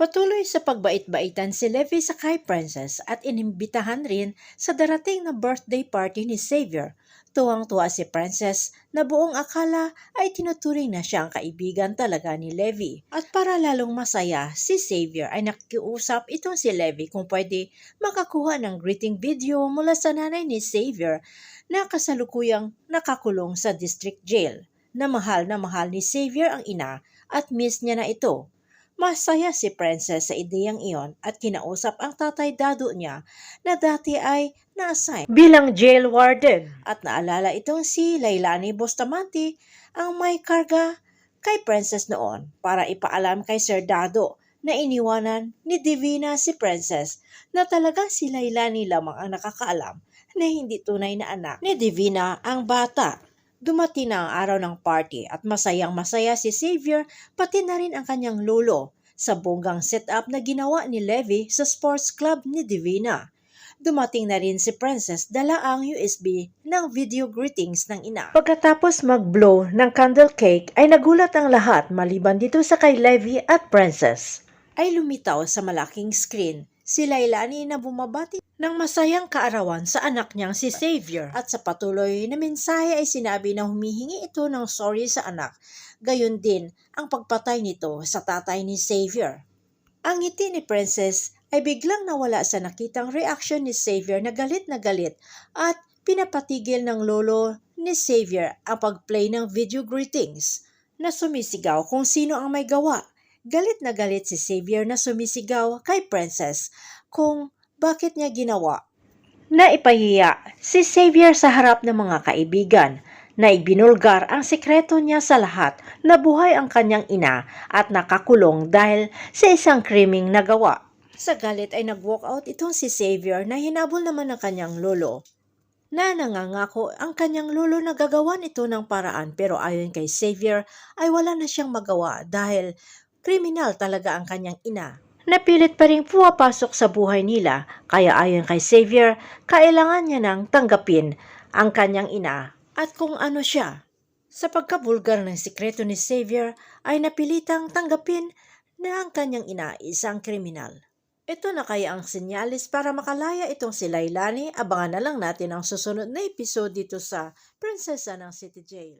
Patuloy sa pagbait-baitan si Levi sa kay Princess at inimbitahan rin sa darating na birthday party ni Xavier. Tuwang-tuwa si Princess na buong akala ay tinuturing na siyang kaibigan talaga ni Levi. At para lalong masaya, si Xavier ay nakikiusap itong si Levi kung pwede makakuha ng greeting video mula sa nanay ni Xavier na kasalukuyang nakakulong sa district jail. Na mahal na mahal ni Xavier ang ina at miss niya na ito. Masaya si Princess sa ideyang iyon at kinausap ang tatay dado niya na dati ay na-assign bilang jail warden. At naalala itong si Lailani Bustamante ang may karga kay Princess noon para ipaalam kay Sir Dado na iniwanan ni Divina si Princess na talaga si Lailani lamang ang nakakaalam na hindi tunay na anak ni Divina ang bata. Dumating na ang araw ng party at masayang masaya si Xavier pati na rin ang kanyang lolo sa bonggang setup na ginawa ni Levi sa sports club ni Divina. Dumating na rin si Princess dala ang USB ng video greetings ng ina. Pagkatapos mag-blow ng candle cake ay nagulat ang lahat maliban dito sa kay Levi at Princess. Ay lumitaw sa malaking screen si Lailani na bumabati ng masayang kaarawan sa anak niyang si Xavier. At sa patuloy na mensahe ay sinabi na humihingi ito ng sorry sa anak. Gayon din ang pagpatay nito sa tatay ni Xavier. Ang ngiti ni Princess ay biglang nawala sa nakitang reaksyon ni Xavier na galit na galit at pinapatigil ng lolo ni Xavier ang pag-play ng video greetings na sumisigaw kung sino ang may gawa. Galit na galit si Xavier na sumisigaw kay Princess kung bakit niya ginawa. Na ipahiya si Xavier sa harap ng mga kaibigan na ibinulgar ang sekreto niya sa lahat na buhay ang kanyang ina at nakakulong dahil sa isang kriming nagawa. Sa galit ay nag-walk out itong si Xavier na hinabol naman ng kanyang lolo na nangangako ang kanyang lolo na gagawan ito ng paraan pero ayon kay Xavier ay wala na siyang magawa dahil kriminal talaga ang kanyang ina. Napilit pa rin pumapasok sa buhay nila kaya ayon kay Xavier, kailangan niya nang tanggapin ang kanyang ina at kung ano siya. Sa pagkabulgar ng sikreto ni Xavier ay napilitang tanggapin na ang kanyang ina isang kriminal. Ito na kaya ang senyalis para makalaya itong si Lailani. Abangan na lang natin ang susunod na episode dito sa Prinsesa ng City Jail.